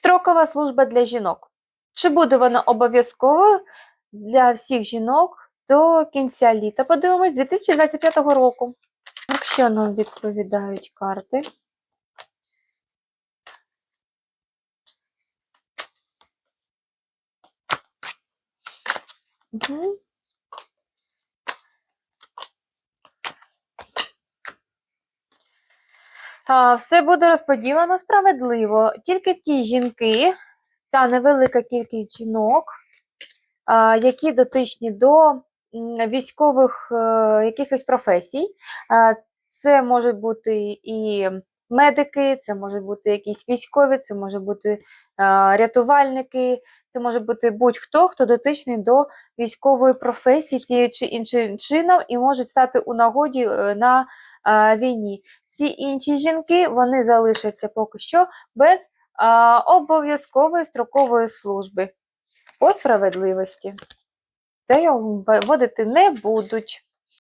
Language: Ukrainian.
Строкова служба для жінок. Чи буде вона обов'язковою для всіх жінок до кінця літа? Подивимось 2025 року. Якщо нам відповідають карти. Угу. Все буде розподілено справедливо. Тільки ті жінки та невелика кількість жінок, які дотичні до військових е, якихось професій. Це можуть бути і медики, це можуть бути якісь військові, це може бути рятувальники, це може бути будь-хто, хто дотичний до військової професії тією чи іншим чином і можуть стати у нагоді е, на війні. Всі інші жінки вони залишаться поки що без а, обов'язкової строкової служби по справедливості. Це його вводити не будуть.